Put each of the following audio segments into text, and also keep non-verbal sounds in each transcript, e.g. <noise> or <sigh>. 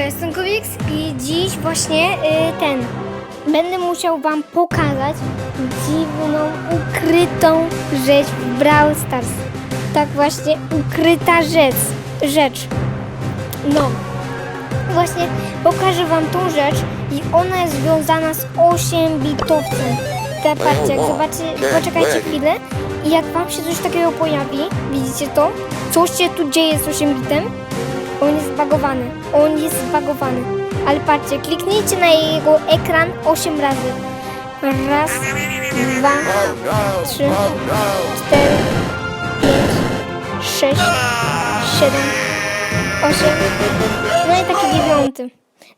jestem Kubiks i dziś właśnie y, ten będę musiał wam pokazać dziwną, ukrytą rzecz w Brawl Stars. Tak właśnie ukryta rzecz. rzecz. No. Właśnie pokażę wam tą rzecz i ona jest związana z 8-bitowcem. Te patrzcie, jak zobaczycie, poczekajcie chwilę i jak wam się coś takiego pojawi, widzicie to? Coś się tu dzieje z 8-bitem? On jest zbagowany. On jest zbagowany. Ale patrzcie, kliknijcie na jego ekran 8 razy. Raz, dwa, trzy, cztery, pięć, sześć, siedem, osiem. No i taki dziewiąty.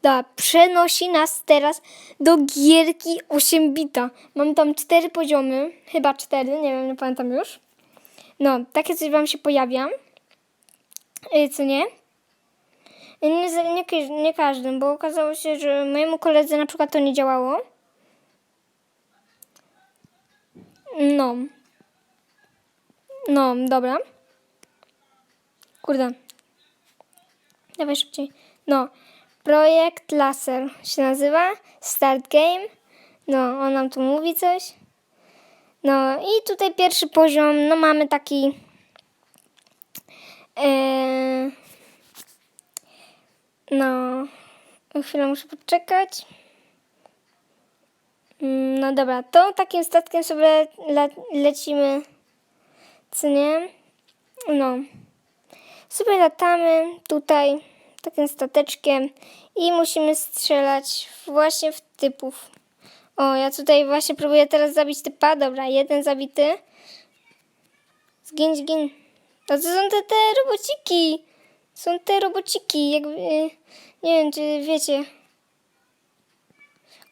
Dobra, przenosi nas teraz do gierki 8 bita. Mam tam cztery poziomy, chyba cztery, nie wiem, nie pamiętam już. No, takie coś wam się pojawia. Yy, co nie? Nie, nie, nie każdym, bo okazało się, że mojemu koledze na przykład to nie działało. No. No, dobra. Kurde. Dawaj szybciej. No. Projekt Laser się nazywa. Start Game. No, on nam tu mówi coś. No i tutaj pierwszy poziom, no mamy taki... Eee, no, chwilę muszę poczekać. Mm, No dobra, to takim statkiem sobie le lecimy, co nie? No, sobie latamy tutaj takim stateczkiem i musimy strzelać właśnie w typów. O, ja tutaj właśnie próbuję teraz zabić typa. Dobra, jeden zabity. Zgin, zgin. To co są te, te robociki? Są te robociki, jakby... Nie wiem, czy wiecie.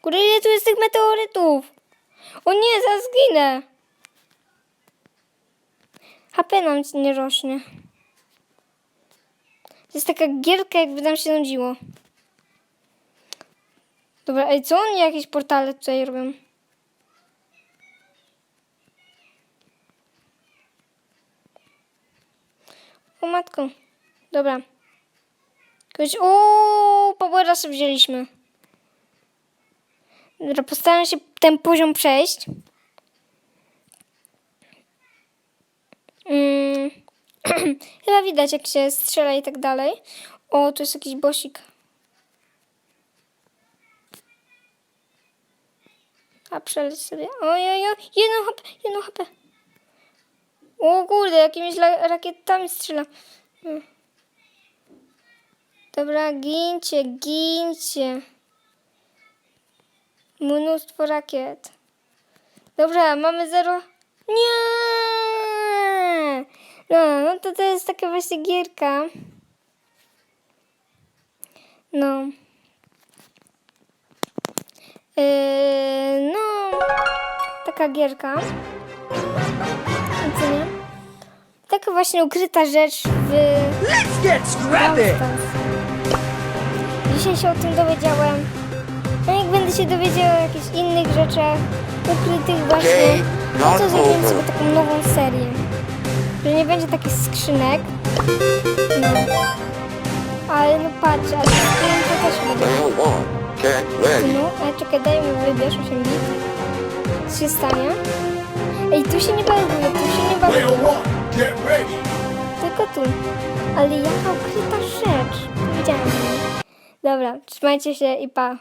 Kurde, ile tu jest tych meteorytów? O nie, zaraz zginę. HP nam nie rośnie. To jest taka gierka, jakby nam się nudziło. Dobra, ej, co oni jakieś portale tutaj robią? O matko. Dobra. Kogoś... O, Powera sobie wzięliśmy. Dobra, postaram się ten poziom przejść. Mm. <clears throat> Chyba widać, jak się strzela i tak dalej. O, tu jest jakiś bosik. A przeleć sobie. Ojej, jedno HP, jedno HP. O kurde, jakimiś rakietami strzela. Hmm. Dobra, gincie, gincie. Mnóstwo rakiet. Dobra, mamy zero. Nie! No, no to to jest taka właśnie gierka. No. Yy, no, taka gierka. Co nie? Taka właśnie ukryta rzecz w Let's get scrappy! Dzisiaj się o tym dowiedziałem. A jak będę się dowiedziała o jakichś innych rzeczach ukrytych właśnie, no to zrobimy sobie taką nową serię. Że nie będzie takich skrzynek. No. Ale no patrz, ale to też będzie. One, get ready. No, ale czekaj, daj mi wybierz 8 bit. Co się stanie? Ej, tu się nie baguje, tu się nie ready. Tylko tu. Ale jaka ukryta rzecz. Widziałam. Dobra, trzymajcie się i pa.